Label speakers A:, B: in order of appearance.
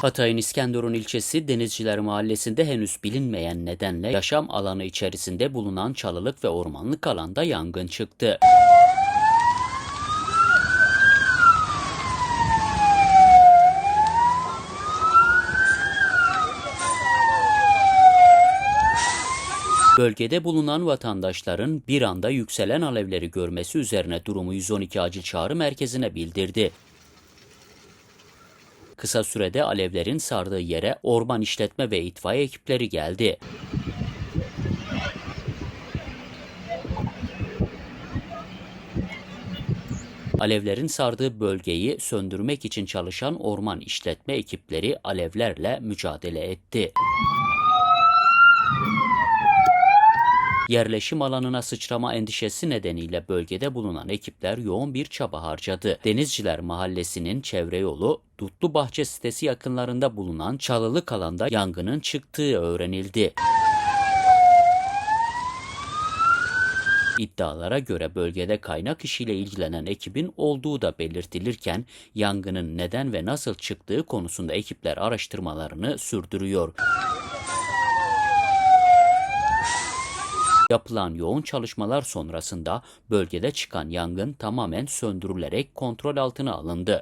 A: Hatay'ın İskenderun ilçesi Denizciler Mahallesi'nde henüz bilinmeyen nedenle yaşam alanı içerisinde bulunan çalılık ve ormanlık alanda yangın çıktı. Bölgede bulunan vatandaşların bir anda yükselen alevleri görmesi üzerine durumu 112 acil çağrı merkezine bildirdi. Kısa sürede alevlerin sardığı yere orman işletme ve itfaiye ekipleri geldi. Alevlerin sardığı bölgeyi söndürmek için çalışan orman işletme ekipleri alevlerle mücadele etti. Yerleşim alanına sıçrama endişesi nedeniyle bölgede bulunan ekipler yoğun bir çaba harcadı. Denizciler Mahallesi'nin çevre yolu Dutlu Bahçe sitesi yakınlarında bulunan çalılık alanda yangının çıktığı öğrenildi. İddialara göre bölgede kaynak işiyle ilgilenen ekibin olduğu da belirtilirken yangının neden ve nasıl çıktığı konusunda ekipler araştırmalarını sürdürüyor. Yapılan yoğun çalışmalar sonrasında bölgede çıkan yangın tamamen söndürülerek kontrol altına alındı.